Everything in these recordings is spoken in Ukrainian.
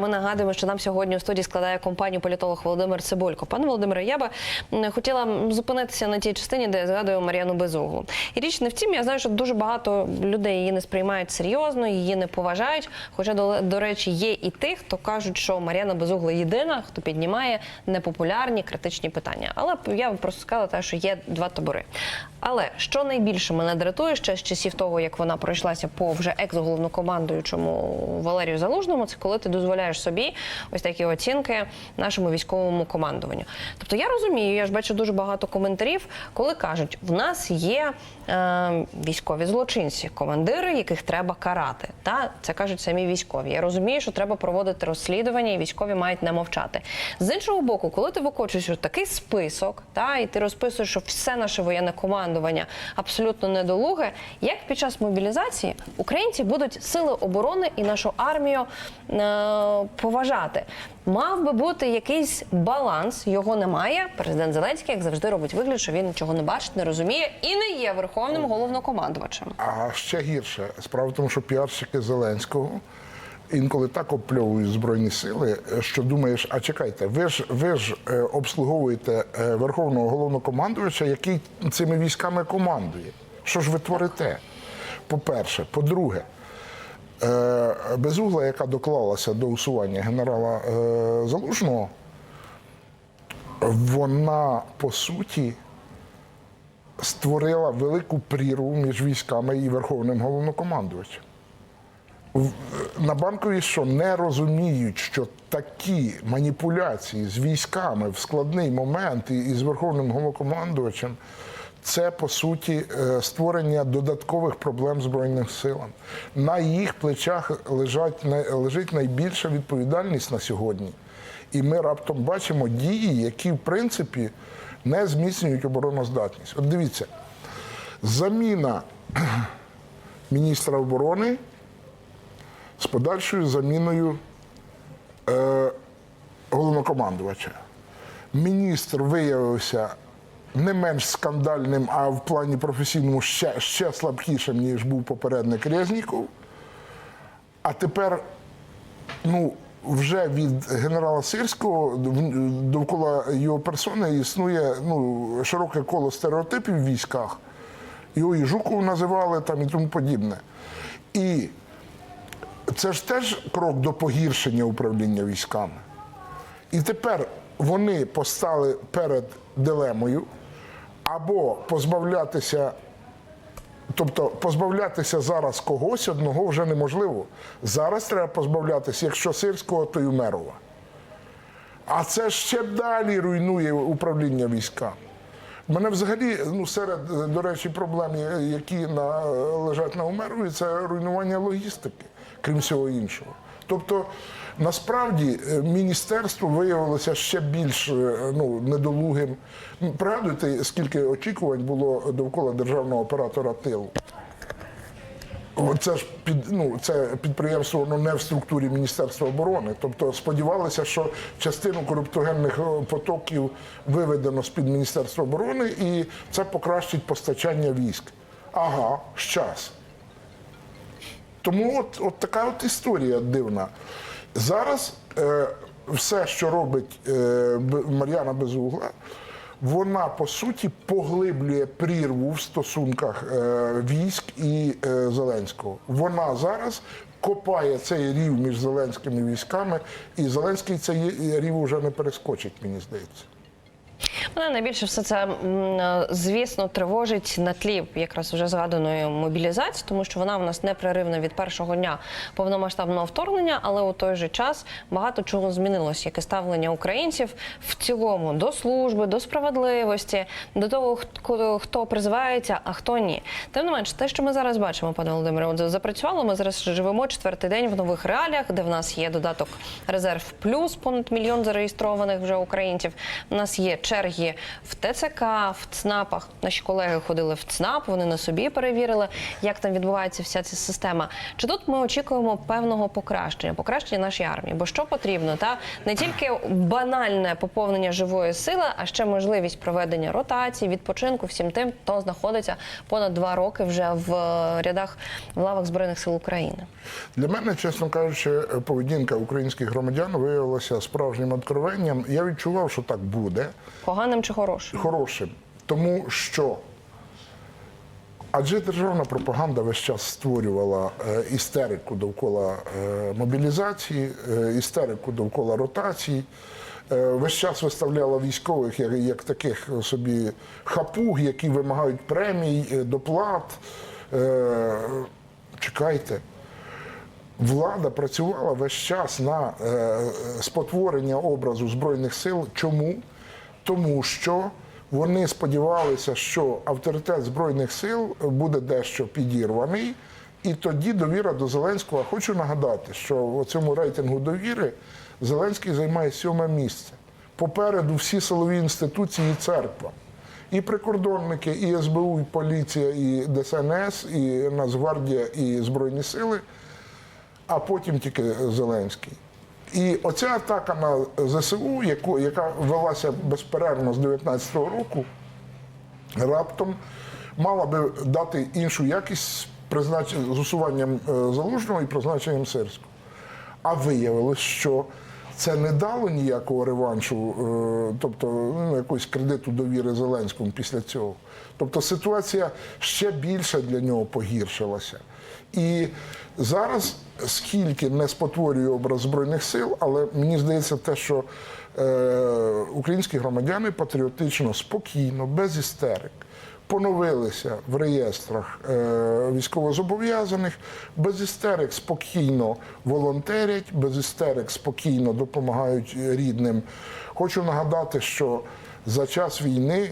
Ми нагадуємо, що нам сьогодні у студії складає компанію політолог Володимир Цибулько. Пане Володимире, я би хотіла зупинитися на тій частині, де я згадую Мар'яну Безуглу. І річ не в тім, я знаю, що дуже багато людей її не сприймають серйозно, її не поважають. Хоча, до, до речі, є і тих, хто кажуть, що Мар'яна Безугла єдина, хто піднімає непопулярні критичні питання. Але я просто сказала, те, що є два табори. Але що найбільше мене дратує ще з часів того, як вона пройшлася по вже екс-головнокомандуючому Валерію Залужному, це коли ти дозволяєш собі ось такі оцінки нашому військовому командуванню. Тобто я розумію, я ж бачу дуже багато коментарів, коли кажуть, в нас є е, військові злочинці, командири, яких треба карати. Та це кажуть самі військові. Я розумію, що треба проводити розслідування, і військові мають не мовчати. З іншого боку, коли ти викочуєш такий список, та і ти розписуєш, що все наше воєнне командування абсолютно недолуге, як під час мобілізації українці будуть сили оборони і нашу армію е, поважати. Мав би бути якийсь баланс, його немає. Президент Зеленський, як завжди, робить вигляд, що він нічого не бачить, не розуміє і не є верховним головнокомандувачем. А ще гірше. Справа в тому, що піарщики Зеленського інколи так обпльовують збройні сили, що думаєш, а чекайте, ви ж ви ж е, обслуговуєте е, верховного головнокомандувача, який цими військами командує. Що ж ви творите? По-перше, по-друге, е, безугла, яка доклалася до усування генерала е, Залужного, вона по суті створила велику прірву між військами і верховним головнокомандувачем. На банкові що не розуміють, що такі маніпуляції з військами в складний момент і з верховним головнокомандувачем це по суті е, створення додаткових проблем збройним силам. На їх плечах лежать лежить найбільша відповідальність на сьогодні. І ми раптом бачимо дії, які в принципі не зміцнюють обороноздатність. От дивіться, заміна міністра оборони з подальшою заміною е, головнокомандувача. Міністр виявився не менш скандальним, а в плані професійному ще, ще слабкішим, ніж був попередник Резніков. А тепер, ну, вже від генерала Сирського довкола його персони існує ну, широке коло стереотипів в військах. Його і Жуков називали там і тому подібне. І це ж теж крок до погіршення управління військами. І тепер вони постали перед дилемою або позбавлятися, тобто позбавлятися зараз когось одного вже неможливо. Зараз треба позбавлятися, якщо сирського, то й Умерова. А це ще далі руйнує управління військами. Мене взагалі, ну, серед, до речі, проблем, які на, лежать на умерві, це руйнування логістики, крім всього іншого. Тобто, насправді, е, міністерство виявилося ще більш е, ну, недолугим. Пригадуйте, скільки очікувань було довкола державного оператора тилу? Це ж під ну це підприємство воно не в структурі Міністерства оборони. Тобто сподівалися, що частину короптогенних е, потоків виведено з під Міністерства оборони, і це покращить постачання військ. Ага, щас. Тому от, от така от історія дивна. Зараз е, все, що робить е, Мар'яна Безугла, вона по суті поглиблює прірву в стосунках е, військ і е, Зеленського. Вона зараз копає цей рів між зеленськими військами, і Зеленський цей рів уже не перескочить, мені здається. Мене найбільше все це, е, звісно, тривожить на тлі якраз вже згаданої мобілізації, тому що вона в нас непреривна від першого дня повномасштабного вторгнення, але у той же час багато чого змінилось, як і ставлення українців в цілому до служби, до справедливості, до того, хто, призивається, а хто ні. Тим не менш, те, що ми зараз бачимо, пане Володимире, от запрацювало. Ми зараз живемо четвертий день в нових реаліях, де в нас є додаток резерв плюс, понад мільйон зареєстрованих вже українців. У нас є черги є в ТЦК, в ЦНАПах. Наші колеги ходили в ЦНАП, вони на собі перевірили, як там відбувається вся ця система. Чи тут ми очікуємо певного покращення, покращення нашої армії? Бо що потрібно? Та не тільки банальне поповнення живої сили, а ще можливість проведення ротацій, відпочинку всім тим, хто знаходиться понад два роки вже в е, рядах в лавах збройних сил України. Для мене, чесно кажучи, поведінка українських громадян виявилася справжнім откровенням. Я відчував, що так буде Поганим чи хорошим? хорошим, тому що адже державна пропаганда весь час створювала е, істерику довкола е, мобілізації, е, істерику довкола ротації. Весь час виставляла військових як, як таких собі хапуг, які вимагають премій, доплат. Е, Чекайте, влада працювала весь час на е, спотворення образу Збройних сил. Чому? Тому що вони сподівалися, що авторитет Збройних сил буде дещо підірваний, і тоді довіра до Зеленського. Хочу нагадати, що у цьому рейтингу довіри Зеленський займає сьоме місце. Попереду всі силові інституції і церква. І прикордонники, і СБУ, і поліція, і ДСНС, і Нацгвардія, і Збройні сили, а потім тільки Зеленський. І оця атака на ЗСУ, яку, яка велася безперервно з 2019 року, раптом мала би дати іншу якість з усуванням е, залужного і призначенням Сирського. А виявилось, що це не дало ніякого реваншу, е, тобто ну, якогось кредиту довіри Зеленському після цього. Тобто ситуація ще більше для нього погіршилася. І зараз, скільки не спотворює образ Збройних сил, але мені здається, те, що е, українські громадяни патріотично, спокійно, без істерик поновилися в реєстрах е, військовозобов'язаних, без істерик спокійно волонтерять, без істерик спокійно допомагають рідним. Хочу нагадати, що за час війни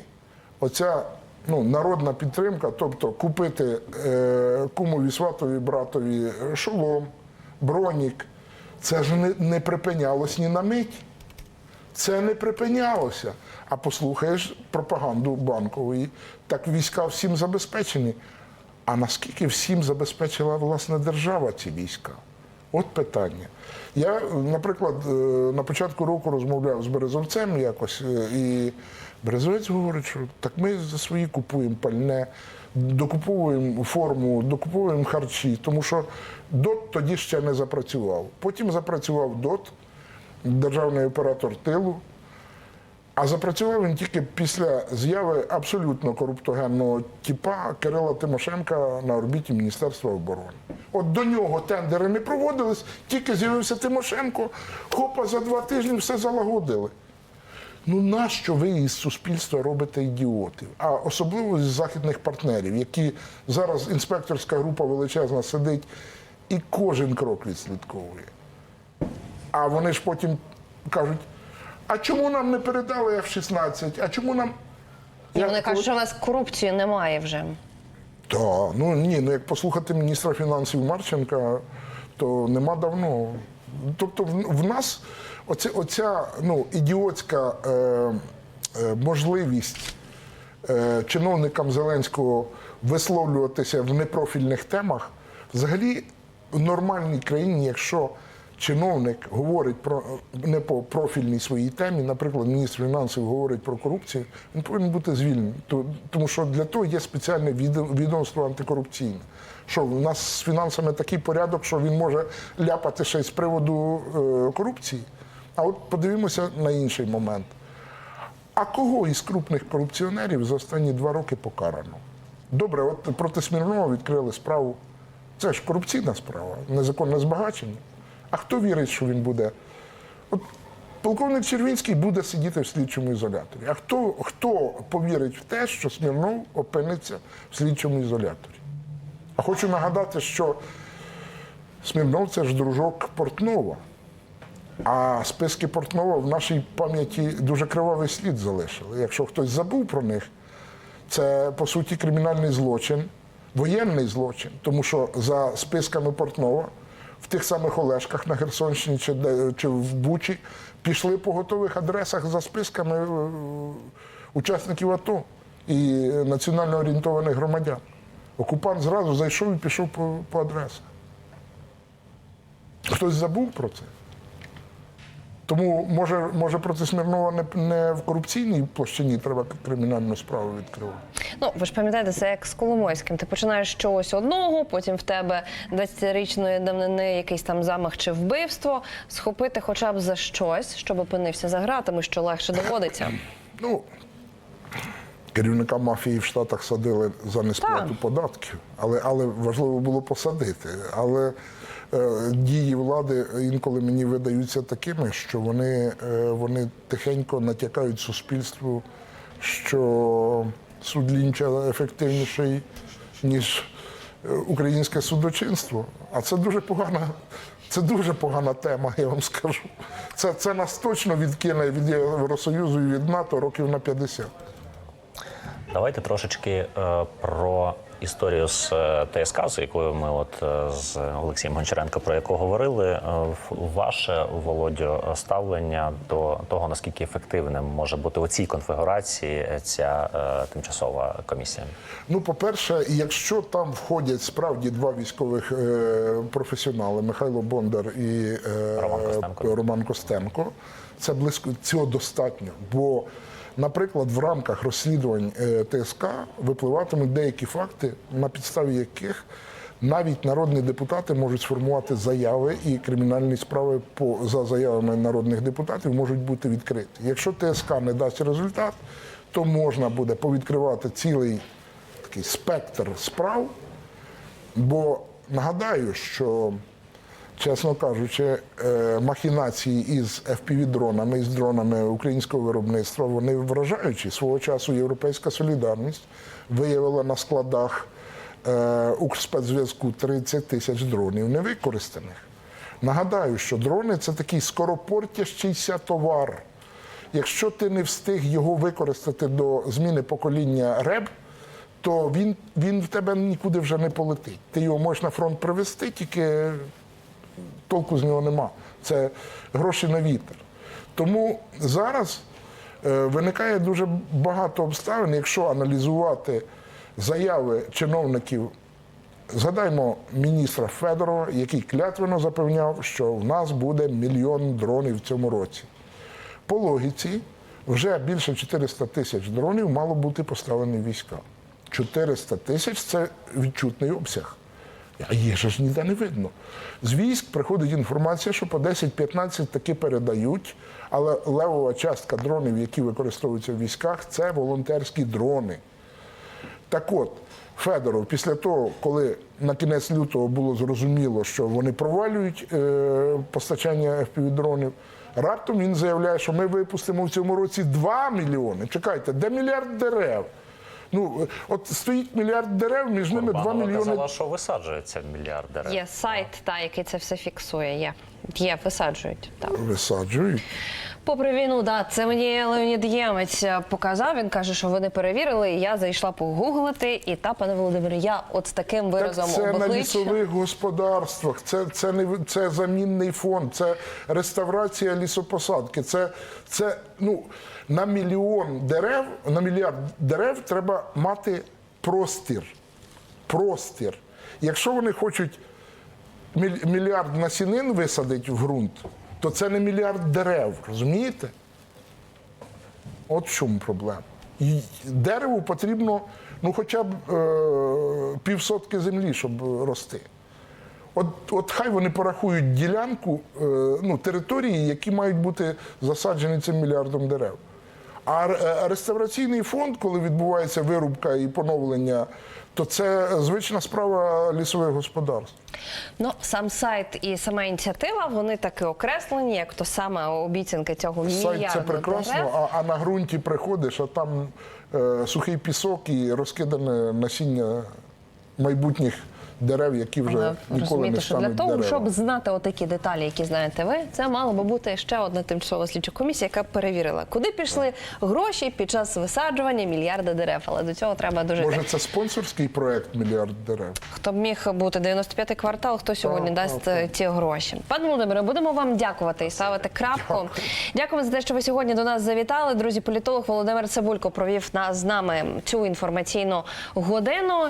оця ну, народна підтримка, тобто купити е, кумові сватові братові шолом, бронік, це ж не, не припинялось ні на мить. Це не припинялося. А послухаєш пропаганду банкової, так війська всім забезпечені. А наскільки всім забезпечила власне держава ці війська? От питання. Я, наприклад, е, на початку року розмовляв з Березовцем якось, е, і Березовець говорить, що так ми за свої купуємо пальне, докуповуємо форму, докуповуємо харчі, тому що ДОТ тоді ще не запрацював. Потім запрацював ДОТ, державний оператор тилу. А запрацював він тільки після з'яви абсолютно коруптогенного типа Кирила Тимошенка на орбіті Міністерства оборони. От до нього тендери не проводились, тільки з'явився Тимошенко, хопа за два тижні все залагодили. Ну нащо ви із суспільства робите ідіотів? А особливо з західних партнерів, які зараз інспекторська група величезна сидить і кожен крок відслідковує. А вони ж потім кажуть: а чому нам не передали F-16? А чому нам. І вони кажуть, що в нас корупції немає вже. Та, ну ні, ну як послухати міністра фінансів Марченка, то нема давно. Тобто в, в нас оця, оця ну, ідіотська е, е, можливість е, чиновникам Зеленського висловлюватися в непрофільних темах, взагалі в нормальній країні, якщо чиновник говорить про не по профільній своїй темі, наприклад, міністр фінансів говорить про корупцію, він повинен бути звільнений. Тому що для того є спеціальне відо- відомство антикорупційне. Що в нас з фінансами такий порядок, що він може ляпати ще з приводу е, корупції. А от подивимося на інший момент. А кого із крупних корупціонерів за останні два роки покарано? Добре, от проти Смірнова відкрили справу. Це ж корупційна справа, незаконне збагачення. А хто вірить, що він буде? От полковник Червінський буде сидіти в слідчому ізоляторі. А хто, хто повірить в те, що Смірнов опиниться в слідчому ізоляторі? А хочу нагадати, що Смірнов це ж дружок Портнова. А списки Портнова в нашій пам'яті дуже кривавий слід залишили. Якщо хтось забув про них, це по суті кримінальний злочин, воєнний злочин. Тому що за списками Портнова в тих самих Олешках на Херсонщині чи, чи в Бучі пішли по готових адресах за списками е, учасників АТО і національно орієнтованих громадян. Окупант зразу зайшов і пішов по, по адресах. Хтось забув про це. Тому може, може проти Смірнова не, не в корупційній площині треба кримінальну справу відкривати. Ну, ви ж пам'ятаєте, це як з Коломойським. Ти починаєш чогось одного, потім в тебе 20-річної давнини якийсь там замах чи вбивство. Схопити хоча б за щось, щоб опинився за гратами, що легше доводиться. Ну, керівника мафії в Штатах садили за несплату податків, але, але важливо було посадити. Але дії влади інколи мені видаються такими, що вони, е, вони тихенько натякають суспільству, що суд Лінча ефективніший, ніж е, українське судочинство. А це дуже погана. Це дуже погана тема, я вам скажу. Це, це нас точно відкине від Євросоюзу і від НАТО років на 50. Давайте трошечки е, про історію з е, ТСК, з якою ми от е, з Олексієм Гончаренко про яку говорили. Е, Ваше Володю ставлення до того, наскільки ефективним може бути у цій конфігурації ця е, тимчасова комісія. Ну, по-перше, якщо там входять справді два військових е, професіонали Михайло Бондар і е, Роман Костенко. Роман Костенко, це близько цього достатньо. Бо, наприклад, в рамках розслідувань е, ТСК випливатимуть деякі факти, на підставі яких навіть народні депутати можуть сформувати заяви і кримінальні справи по за заявами народних депутатів можуть бути відкриті. Якщо ТСК не дасть результат, то можна буде повідкривати цілий такий спектр справ. Бо нагадаю, що, чесно кажучи, е, махінації із FPV-дронами, із дронами українського виробництва, вони вражаючі. Свого часу Європейська солідарність виявила на складах е, Укрспецзв'язку 30 тисяч дронів невикористаних. Нагадаю, що дрони це такий скоропортящийся товар. Якщо ти не встиг його використати до зміни покоління РЕБ, то він, він в тебе нікуди вже не полетить. Ти його можеш на фронт привезти, тільки толку з нього нема. Це гроші на вітер. Тому зараз е, виникає дуже багато обставин, якщо аналізувати заяви чиновників. Згадаймо міністра Федорова, який клятвенно запевняв, що в нас буде мільйон дронів в цьому році. По логіці, вже більше 400 тисяч дронів мало бути поставлені війська. 400 тисяч це відчутний обсяг. А їх ж ніде не видно. З військ приходить інформація, що по 10-15 таки передають, але левова частка дронів, які використовуються в військах, це волонтерські дрони. Так от, Федоров, після того, коли на кінець лютого було зрозуміло, що вони провалюють е, постачання FPV-дронів, раптом він заявляє, що ми випустимо в цьому році 2 мільйони. Чекайте, де мільярд дерев? Ну, от стоїть мільярд дерев, між ними 2 Курбанова мільйони. казала, що висаджується мільярд дерев. Є сайт, та, який це все фіксує. Є, є висаджують. Так. Висаджують. Попри війну, да, це мені Леонід Ємець е, показав. Він каже, що вони перевірили. і Я зайшла погуглити, і та пане Володимире, я от з таким Так виразом це на лісових господарствах, це, це, не, це замінний фонд, це реставрація лісопосадки. Це, це ну, на мільйон дерев, на мільярд дерев треба мати простір. Простір. Якщо вони хочуть мільярд насінин висадити в ґрунт, то це не мільярд дерев, розумієте? От в чому проблема. І дереву потрібно ну, хоча б е, півсотки землі, щоб рости. От, от хай вони порахують ділянку, е, ну, території, які мають бути засаджені цим мільярдом дерев. А е, реставраційний фонд, коли відбувається вирубка і поновлення, то це звична справа лісових господарств. Ну, сам сайт і сама ініціатива, вони таки окреслені, як то саме обіцянка цього мільярду Сайт це прекрасно, дерев. а, а на ґрунті приходиш, а там е, сухий пісок і розкидане насіння майбутніх дерев, які вже Але ніколи не розумієте, що для того, деревами. щоб знати отакі деталі, які знаєте ви, це мало би бути ще одна тимчасова слідча комісія, яка перевірила, куди пішли гроші під час висаджування мільярда дерев. Але до цього треба дожити. Може, це спонсорський проект мільярд дерев? Хто б міг бути 95-й квартал, хто сьогодні Так, дасть е, ті гроші? Пане Володимире, будемо вам дякувати і ставити крапку. Дякуємо за те, що ви сьогодні до нас завітали. Друзі, політолог Володимир Цибулько провів нас з нами цю інформаційну годину.